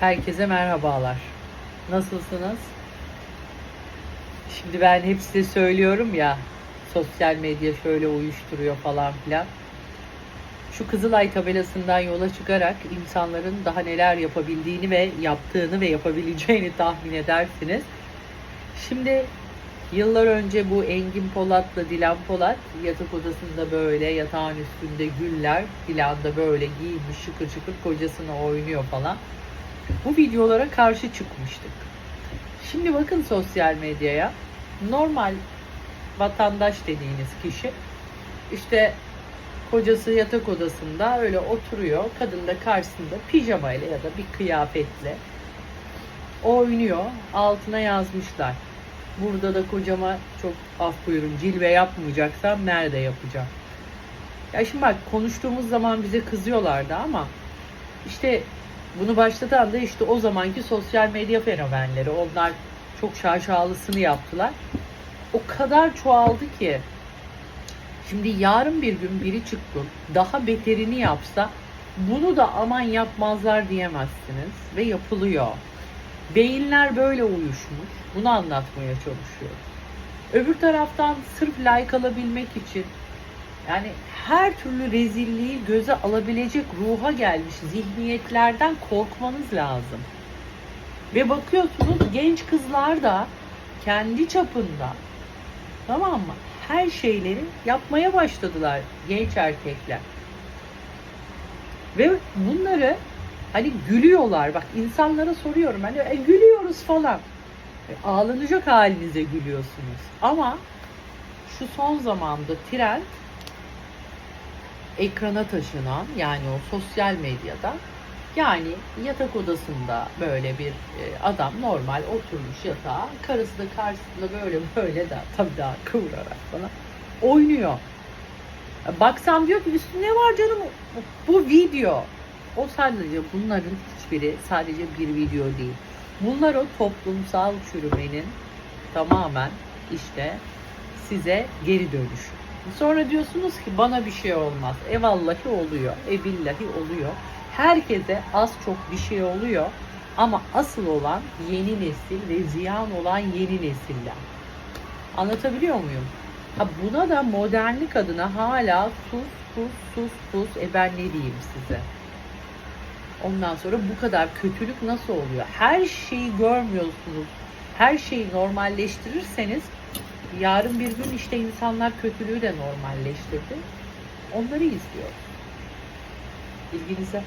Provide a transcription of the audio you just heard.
Herkese merhabalar. Nasılsınız? Şimdi ben hep size söylüyorum ya sosyal medya şöyle uyuşturuyor falan filan. Şu Kızılay tabelasından yola çıkarak insanların daha neler yapabildiğini ve yaptığını ve yapabileceğini tahmin edersiniz. Şimdi yıllar önce bu Engin Polat'la Dilan Polat yatak odasında böyle yatağın üstünde güller, Dilan da böyle giymiş şıkır şıkır kocasına oynuyor falan. Bu videolara karşı çıkmıştık. Şimdi bakın sosyal medyaya normal vatandaş dediğiniz kişi işte kocası yatak odasında öyle oturuyor. Kadın da karşısında pijamayla ya da bir kıyafetle oynuyor. Altına yazmışlar. Burada da kocama çok af buyurun cilve yapmayacaksam nerede yapacağım? Ya şimdi bak konuştuğumuz zaman bize kızıyorlardı ama işte bunu başlatan da işte o zamanki sosyal medya fenomenleri. Onlar çok şaşalısını yaptılar. O kadar çoğaldı ki Şimdi yarın bir gün biri çıktı daha beterini yapsa bunu da aman yapmazlar diyemezsiniz ve yapılıyor. Beyinler böyle uyuşmuş. Bunu anlatmaya çalışıyorum. Öbür taraftan sırf like alabilmek için yani her türlü rezilliği göze alabilecek ruha gelmiş zihniyetlerden korkmanız lazım. Ve bakıyorsunuz genç kızlar da kendi çapında tamam mı? Her şeyleri yapmaya başladılar genç erkekler. Ve bunları hani gülüyorlar. Bak insanlara soruyorum hani "E, gülüyoruz falan. E, ağlanacak halinize gülüyorsunuz. Ama şu son zamanda trend ekrana taşınan yani o sosyal medyada yani yatak odasında böyle bir e, adam normal oturmuş yatağa karısı da karşısında böyle böyle da tabii daha kıvırarak falan oynuyor. Baksam diyor ki üstü ne var canım bu video. O sadece bunların hiçbiri sadece bir video değil. Bunlar o toplumsal çürümenin tamamen işte size geri dönüşü. Sonra diyorsunuz ki bana bir şey olmaz. E vallahi oluyor. E billahi oluyor. Herkese az çok bir şey oluyor. Ama asıl olan yeni nesil ve ziyan olan yeni nesiller. Anlatabiliyor muyum? Ha buna da modernlik adına hala sus sus sus sus e ben ne diyeyim size? Ondan sonra bu kadar kötülük nasıl oluyor? Her şeyi görmüyorsunuz. Her şeyi normalleştirirseniz yarın bir gün işte insanlar kötülüğü de normalleştirdi. Onları izliyor. İlginize.